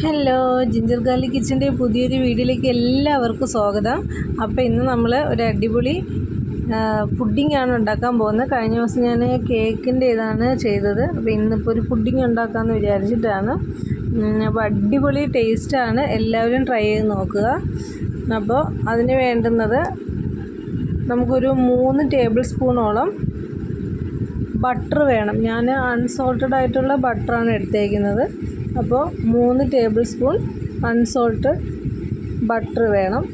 Hello ginger garlic കിച്ചന്റെ പുതിയൊരു വീഡിയോയിലേക്ക് എല്ലാവർക്കും സ്വാഗതം. അപ്പോൾ ഇന്ന് നമ്മൾ ഒരു അടിപൊളി പുഡിങ്ങാണ് ഉണ്ടാക്കാൻ പോകുന്നത്. കഴിഞ്ഞ ദിവസം ഞാൻ കേക്കിന്റെ ഇതാണ് ചെയ്തത്. അപ്പോൾ ഇന്നിപ്പോൾ ഒരു പുഡിങ് ഉണ്ടാക്കാമെന്ന് വിചാരിച്ചിട്ടാണ്. അപ്പോൾ അടിപൊളി ടേസ്റ്റാണ് എല്ലാവരും ട്രൈ ചെയ്ത് നോക്കുക. അപ്പോൾ അതിന് വേണ്ടുന്നത് നമുക്കൊരു മൂന്ന് ടേബിൾ സ്പൂണോളം ബട്ടർ വേണം. ഞാൻ അൺസോൾട്ടഡ് ആയിട്ടുള്ള ബട്ടറാണ് എടുത്തേക്കുന്നത്. അപ്പോൾ മൂന്ന് ടേബിൾ സ്പൂൺ അൺസോൾട്ടഡ് ബട്ടർ വേണം.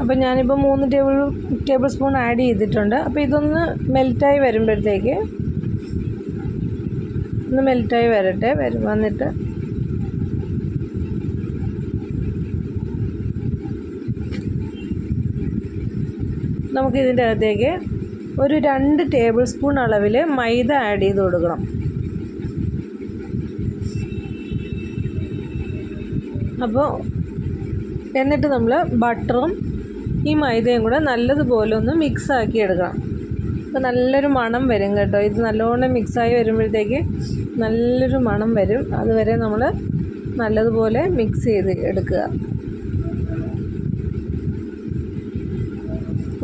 അപ്പോൾ ഞാനിപ്പോൾ മൂന്ന് ടേബിൾ ടേബിൾ സ്പൂൺ ആഡ് ചെയ്തിട്ടുണ്ട്. അപ്പോൾ ഇതൊന്ന് മെൽറ്റായി വരുമ്പോഴത്തേക്ക് ഒന്ന് മെൽറ്റായി വരട്ടെ. വരും വന്നിട്ട് നമുക്ക് ഇതിന്റെ അകത്തേക്ക് ഒരു രണ്ട് ടേബിൾ സ്പൂൺ അളവിൽ മൈദ ആഡ് ചെയ്ത് കൊടുക്കണം. അപ്പോൾ എന്നിട്ട് നമ്മൾ ബട്ടറും ഈ മൈദയും കൂടെ നല്ലതുപോലെ ഒന്ന് മിക്സാക്കി എടുക്കണം. അപ്പോൾ നല്ലൊരു മണം വരും കേട്ടോ. ഇത് നല്ലോണം മിക്സായി വരുമ്പോഴത്തേക്ക് നല്ലൊരു മണം വരും. അതുവരെ നമ്മൾ നല്ലതുപോലെ മിക്സ് ചെയ്ത് എടുക്കുക.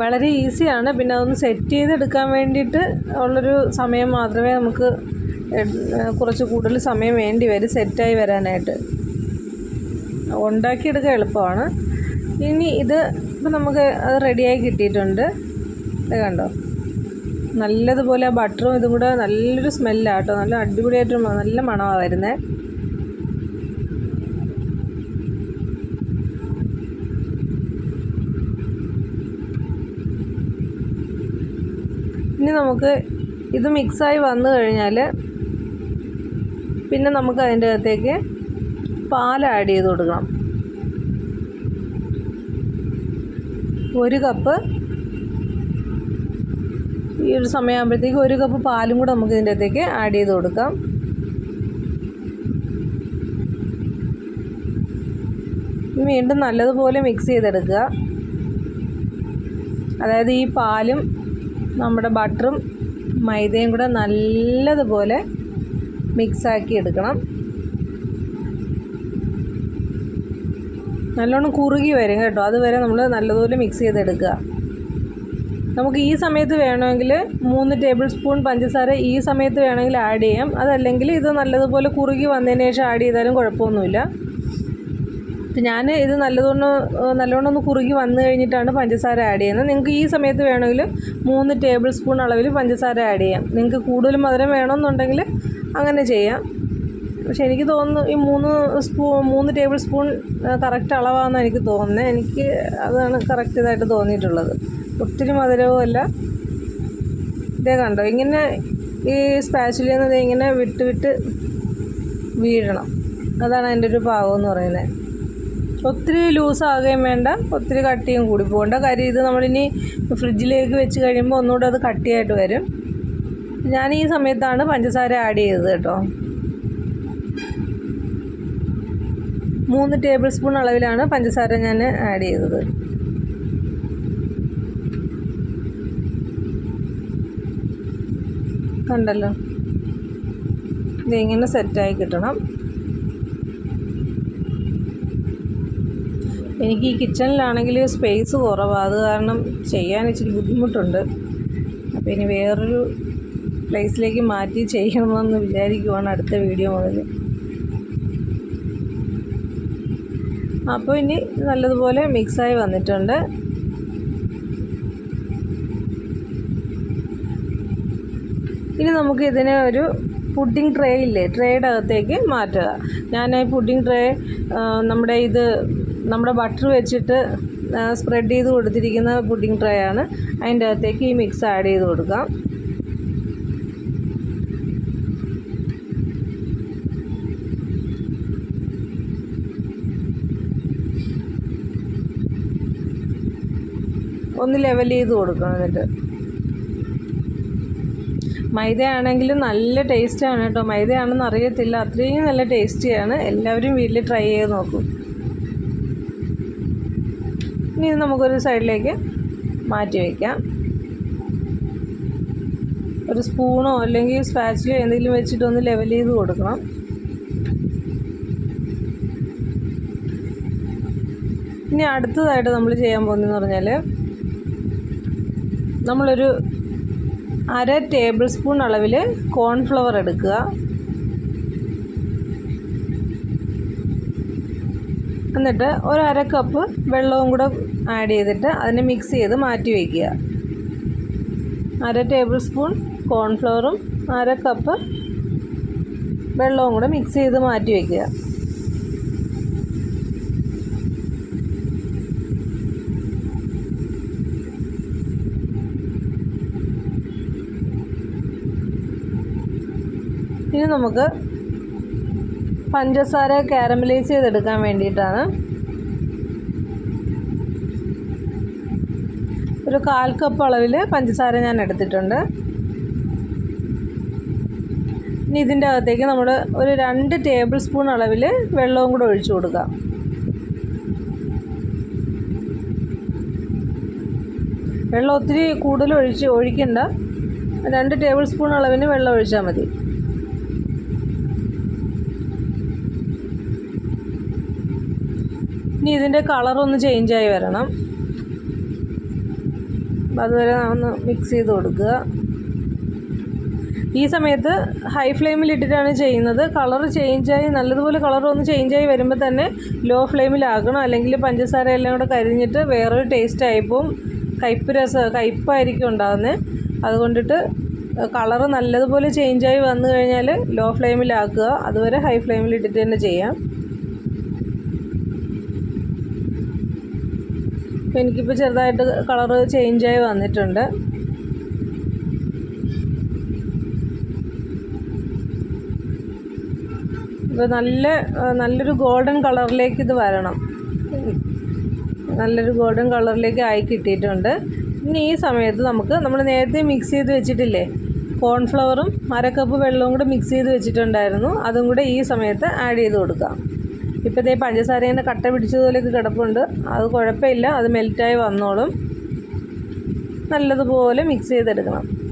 വളരെ ഈസിയാണ്. പിന്നെ അതൊന്ന് സെറ്റ് ചെയ്തെടുക്കാൻ വേണ്ടിയിട്ട് ഉള്ളൊരു സമയം മാത്രമേ നമുക്ക് കുറച്ച് കൂടുതൽ സമയം വേണ്ടി വരും സെറ്റായി വരാനായിട്ട്. ഉണ്ടാക്കിയെടുക്കാൻ എളുപ്പമാണ്. ഇനി ഇത് ഇപ്പം നമുക്ക് അത് റെഡിയായി കിട്ടിയിട്ടുണ്ട്. ഇത് കണ്ടോ? നല്ലതുപോലെ ആ ബട്ടറും ഇതും കൂടെ നല്ലൊരു സ്മെല്ലാണ് കേട്ടോ. നല്ല അടിപൊളിയായിട്ട് നല്ല മണമാണ് വരുന്നത് ഇനി നമുക്ക് ഇത് മിക്സായി വന്നു കഴിഞ്ഞാൽ പിന്നെ നമുക്ക് അതിന്റെ അകത്തേക്ക് പാൽ ആഡ് ചെയ്ത് കൊടുക്കണം. ഒരു കപ്പ് ഈ ഒരു സമയമാകുമ്പോഴത്തേക്ക് ഒരു കപ്പ് പാലും കൂടെ നമുക്ക് ഇതിന്റെ അകത്തേക്ക് ആഡ് ചെയ്ത് കൊടുക്കാം. വീണ്ടും നല്ലതുപോലെ മിക്സ് ചെയ്തെടുക്കുക. അതായത് ഈ പാലും നമ്മുടെ ബട്ടറും മൈദയും കൂടെ നല്ലതുപോലെ മിക്സാക്കി എടുക്കണം. നല്ലോണം കുറുകി വരും കേട്ടോ. അതുവരെ നമ്മൾ നല്ലതുപോലെ മിക്സ് ചെയ്തെടുക്കുക. നമുക്ക് ഈ സമയത്ത് വേണമെങ്കിൽ മൂന്ന് ടേബിൾ സ്പൂൺ പഞ്ചസാര ഈ സമയത്ത് വേണമെങ്കിൽ ആഡ് ചെയ്യാം. അതല്ലെങ്കിൽ ഇത് നല്ലതുപോലെ കുറുകി വന്നതിന് ശേഷം ആഡ് ചെയ്താലും കുഴപ്പമൊന്നുമില്ല. ഞാൻ ഇത് നല്ലതുകൊണ്ട് നല്ലോണം ഒന്ന് കുറുകി വന്നു കഴിഞ്ഞിട്ടാണ് പഞ്ചസാര ആഡ് ചെയ്യുന്നത്. നിങ്ങൾക്ക് ഈ സമയത്ത് വേണമെങ്കിൽ മൂന്ന് ടേബിൾ സ്പൂൺ അളവിൽ പഞ്ചസാര ആഡ് ചെയ്യാം. നിങ്ങൾക്ക് കൂടുതൽ മധുരം വേണമെന്നുണ്ടെങ്കിൽ അങ്ങനെ ചെയ്യാം. പക്ഷെ എനിക്ക് തോന്നുന്നു ഈ മൂന്ന് സ്പൂ മൂന്ന് ടേബിൾ സ്പൂൺ കറക്റ്റ് അളവാണെന്ന് എനിക്ക് തോന്നുന്നത്. എനിക്ക് അതാണ് കറക്റ്റ് ഇതായിട്ട് തോന്നിയിട്ടുള്ളത്. ഒത്തിരി മധുരവും അല്ല. ഇതേ കണ്ടോ? ഇങ്ങനെ ഈ സ്പാച്ചിലിൽ നിന്ന് ഇങ്ങനെ വിട്ട് വിട്ട് വീഴണം. അതാണ് അതിന്റെ ഒരു പാകം എന്ന് പറയുന്നത്. ഒത്തിരി ലൂസാകുകയും വേണ്ട ഒത്തിരി കട്ടിയും കൂടി. പോകേണ്ട കാര്യം ഇത് നമ്മളിനി ഫ്രിഡ്ജിലേക്ക് വെച്ച് കഴിയുമ്പോൾ ഒന്നുകൂടെ അത് കട്ടിയായിട്ട് വരും. ഞാൻ ഈ സമയത്താണ് പഞ്ചസാര ആഡ് ചെയ്തത് കേട്ടോ. മൂന്ന് ടേബിൾ സ്പൂൺ അളവിലാണ് പഞ്ചസാര ഞാൻ ആഡ് ചെയ്തത്. കണ്ടല്ലോ? ഇതിങ്ങനെ സെറ്റായി കിട്ടണം. എനിക്ക് ഈ കിച്ചണിലാണെങ്കിൽ സ്പേസ് കുറവാണ് അത് കാരണം ചെയ്യാൻ ഇച്ചിരി ബുദ്ധിമുട്ടുണ്ട്. അപ്പോൾ ഇനി വേറൊരു പ്ലേസിലേക്ക് മാറ്റി ചെയ്യണമെന്ന് വിചാരിക്കുവാണ് അടുത്ത വീഡിയോ മുതൽ. അപ്പോൾ ഇനി നല്ലതുപോലെ മിക്സായി വന്നിട്ടുണ്ട്. ഇനി നമുക്ക് ഇതിനെ ഒരു പുഡിംഗ് ട്രേ ഇല്ലേ ട്രേയുടെ അകത്തേക്ക് മാറ്റുക. ഞാൻ ഈ പുഡിംഗ് ട്രേ നമ്മുടെ ഇത് നമ്മുടെ ബട്ടർ വെച്ചിട്ട് സ്പ്രെഡ് ചെയ്ത് കൊടുത്തിരിക്കുന്ന പുഡിംഗ് ട്രേ ആണ്. അതിന്റെ അകത്തേക്ക് ഈ മിക്സ് ആഡ് ചെയ്ത് കൊടുക്കാം. ഒന്ന് ലെവൽ ചെയ്ത് കൊടുക്കണം എന്നിട്ട്. മൈദയാണെങ്കിൽ നല്ല ടേസ്റ്റാണ് കേട്ടോ. മൈദയാണെന്ന് അറിയത്തില്ല. അത്രയും നല്ല ടേസ്റ്റിയാണ് എല്ലാവരും വീട്ടിൽ ട്രൈ ചെയ്ത് നോക്കും. ഇനി ഇത് നമുക്കൊരു സൈഡിലേക്ക് മാറ്റി വയ്ക്കാം. ഒരു സ്പൂണോ അല്ലെങ്കിൽ സ്പാച്ചിലോ എന്തെങ്കിലും വെച്ചിട്ട് ഒന്ന് ലെവൽ ചെയ്ത് കൊടുക്കണം. ഇനി അടുത്തതായിട്ട് നമ്മൾ ചെയ്യാൻ പോകുന്നതെന്ന് പറഞ്ഞാൽ നമ്മളൊരു അര ടേബിൾ സ്പൂൺ അളവിൽ കോൺഫ്ലവർ എടുക്കുക. എന്നിട്ട് ഒരു അര കപ്പ് വെള്ളവും കൂടെ ആഡ് ചെയ്തിട്ട് അതിനെ മിക്സ് ചെയ്ത് മാറ്റി വയ്ക്കുക അര ടേബിൾ സ്പൂൺ കോൺഫ്ലവറും അര കപ്പ് വെള്ളവും കൂടെ മിക്സ് ചെയ്ത് മാറ്റി വയ്ക്കുക ഇനി നമുക്ക് പഞ്ചസാര കാരമലൈസ് ചെയ്തെടുക്കാൻ വേണ്ടിയിട്ടാണ് ഒരു കാൽ കപ്പ് അളവിൽ പഞ്ചസാര ഞാൻ എടുത്തിട്ടുണ്ട്. ഇനി ഇതിന്റെ അകത്തേക്ക് നമ്മൾ ഒരു രണ്ട് ടേബിൾ സ്പൂൺ അളവിൽ വെള്ളവും കൂടെ ഒഴിച്ചു കൊടുക്കാം. വെള്ളം ഒത്തിരി കൂടുതൽ ഒഴിച്ച് ഒഴിക്കണ്ട. രണ്ട് ടേബിൾ സ്പൂൺ അളവിന് വെള്ളം ഒഴിച്ചാൽ മതി. ഇനി ഇതിന്റെ കളറൊന്ന് ചേഞ്ചായി വരണം. അതുവരെ ഒന്ന് മിക്സ് ചെയ്ത് കൊടുക്കുക. ഈ സമയത്ത് ഹൈ ഫ്ലെയിമിൽ ഇട്ടിട്ടാണ് ചെയ്യുന്നത്. കളർ ചേഞ്ചായി നല്ലതുപോലെ കളർ ഒന്ന് ചേഞ്ചായി വരുമ്പോൾ തന്നെ ലോ ഫ്ലെയിമിലാക്കണം അല്ലെങ്കിൽ പഞ്ചസാര എല്ലാം കൂടെ കരിഞ്ഞിട്ട് വേറൊരു ടേസ്റ്റ് ആയിപ്പോവും കയ്പ്പ് രസം കയ്പ്പായിരിക്കും ഉണ്ടാകുന്നത് അതുകൊണ്ടിട്ട് കളറ് നല്ലതുപോലെ ചേഞ്ചായി വന്നു കഴിഞ്ഞാൽ ലോ ഫ്ലെയിമിലാക്കുക അതുവരെ ഹൈ ഫ്ലെയിമിൽ ഇട്ടിട്ട് തന്നെ ചെയ്യാം അപ്പോൾ എനിക്കിപ്പോൾ ചെറുതായിട്ട് കളറ് ചേഞ്ചായി വന്നിട്ടുണ്ട്. ഇപ്പോൾ നല്ല നല്ലൊരു ഗോൾഡൻ കളറിലേക്ക് ഇത് വരണം. നല്ലൊരു ഗോൾഡൻ കളറിലേക്ക് ആയി കിട്ടിയിട്ടുണ്ട്. ഇനി ഈ സമയത്ത് നമുക്ക് നമ്മൾ നേരത്തെ മിക്സ് ചെയ്ത് വെച്ചിട്ടില്ലേ കോൺഫ്ലവറും അര കപ്പ് വെള്ളവും കൂടെ മിക്സ് ചെയ്ത് വെച്ചിട്ടുണ്ടായിരുന്നു. അതും കൂടെ ഈ സമയത്ത് ആഡ് ചെയ്ത് കൊടുക്കാം. ഇപ്പോൾ ഇതേ പഞ്ചസാരേന്റെ കട്ട പിടിച്ചതുപോലെയൊക്കെ കിടപ്പുണ്ട്. അത് കുഴപ്പമില്ല. അത് മെൽറ്റായി വന്നോളും. നല്ലതുപോലെ മിക്സ് ചെയ്തെടുക്കണം.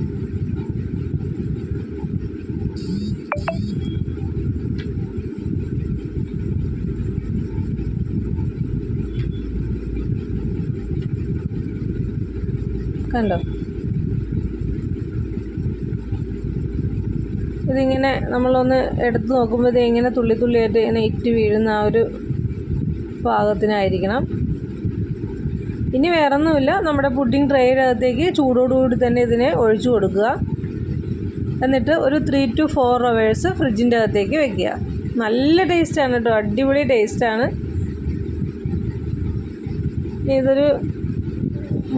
കണ്ടോ? ഇതിങ്ങനെ നമ്മളൊന്ന് എടുത്ത് നോക്കുമ്പോൾ ഇത് ഇങ്ങനെ തുള്ളി തുള്ളിയായിട്ട് ഇങ്ങനെ ഇറ്റ് വീഴുന്ന ആ ഒരു പാകത്തിനായിരിക്കണം. ഇനി വേറൊന്നുമില്ല. നമ്മുടെ പുഡിംഗ് ട്രേയുടെ അകത്തേക്ക് ചൂടോടുകൂടി തന്നെ ഇതിനെ ഒഴിച്ചു കൊടുക്കുക. എന്നിട്ട് ഒരു ത്രീ ടു ഫോർ അവേഴ്സ് ഫ്രിഡ്ജിന്റെ അകത്തേക്ക് വെക്കുക. നല്ല ടേസ്റ്റാണ് കേട്ടോ. അടിപൊളി ടേസ്റ്റാണ്. ഇതൊരു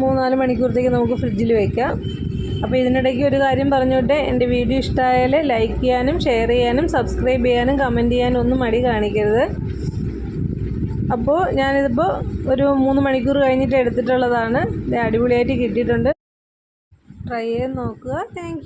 മൂന്നാൽ മണിക്കൂറത്തേക്ക് നമുക്ക് ഫ്രിഡ്ജിൽ വെക്കാം. അപ്പോൾ ഇതിനിടയ്ക്ക് ഒരു കാര്യം പറഞ്ഞോട്ടെ? എന്റെ വീഡിയോ ഇഷ്ടമായാൽ ലൈക്ക് ചെയ്യാനും ഷെയർ ചെയ്യാനും സബ്സ്ക്രൈബ് ചെയ്യാനും കമന്റ് ചെയ്യാനും ഒന്നും മടി കാണിക്കരുത്. അപ്പോൾ ഞാനിതിപ്പോൾ ഒരു മൂന്ന് മണിക്കൂർ കഴിഞ്ഞിട്ട് എടുത്തിട്ടുള്ളതാണ്. അടിപൊളിയായിട്ട് കിട്ടിയിട്ടുണ്ട്. ട്രൈ ചെയ്ത് നോക്കുക. താങ്ക്